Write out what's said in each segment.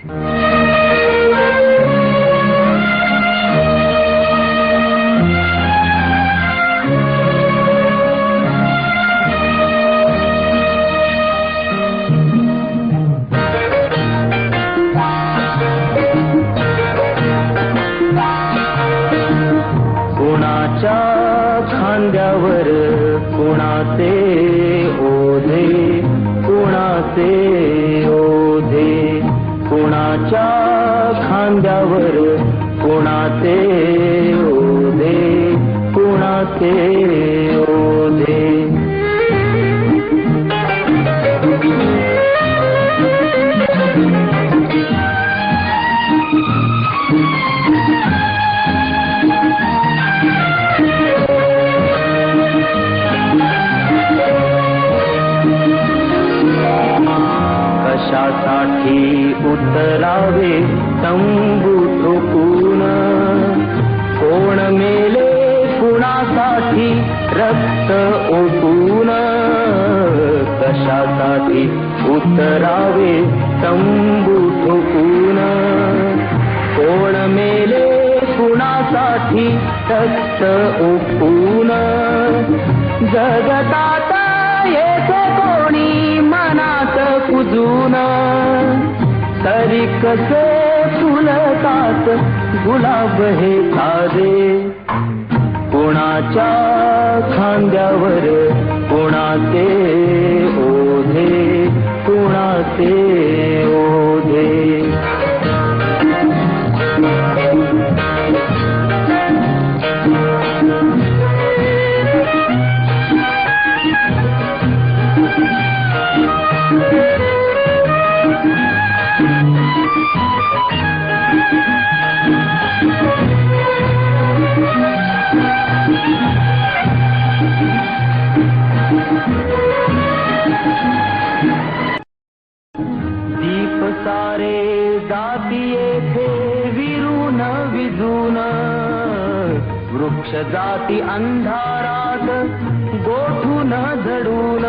कुणाच्या खांद्यावर कुणाचे ओझे कुणाचे कुणाच्या खांद्यावर कोणाचे ओझे कुणाचे कशासाठी उतरावे तंबू ठोकून कोण मेले कुणासाठी रक्त ओपून कशासाठी उतरावे तंबू ठोकून कोण मेले कुणासाठी रक्त ओपून जगतात येथे तरी फुलतात गुलाब हे तारे. कोणाच्या खांद्यावर कोणाचे ओधे कुणाचे ओझे. मोक्ष जाती अंधारात गोठून झडून.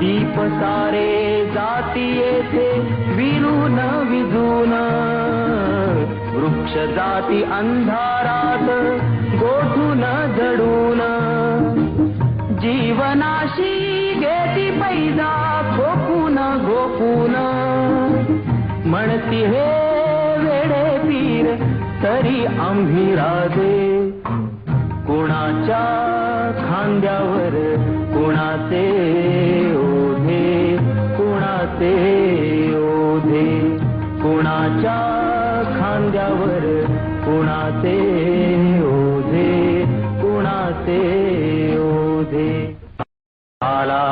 दीप सारे जाती येथे विरून विजून. वृक्ष जाती अंधारात गोठून झडून. जीवनाशी घेती पैजा गोपून गोपून. म्हणती हे वेडे पीर तरी आम्ही राजे. कोणाच्या खांद्यावर कोणाचे ओढे कोणाचे ओढे कोणाच्या खांद्यावर कोणाचे ओढे कुणाचे ओढे आला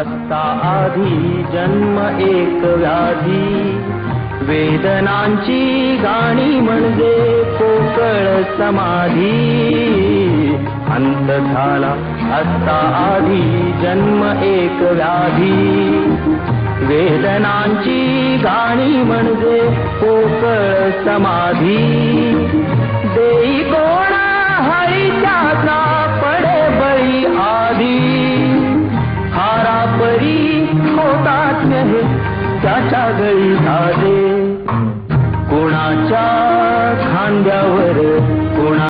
असता आधी जन्म एक व्याधी. वेदनांची गाणी म्हणजे पोकळ समाधी. अंत झाला असता आधी जन्म एक व्याधी. वेदनांची गाणी म्हणजे पोकळ समाधी. देई कोणा हरी त्याचा पडे बळी आधी. हारा परी होतात त्याच्या गळी आधी कोणाच्या खांद्यावर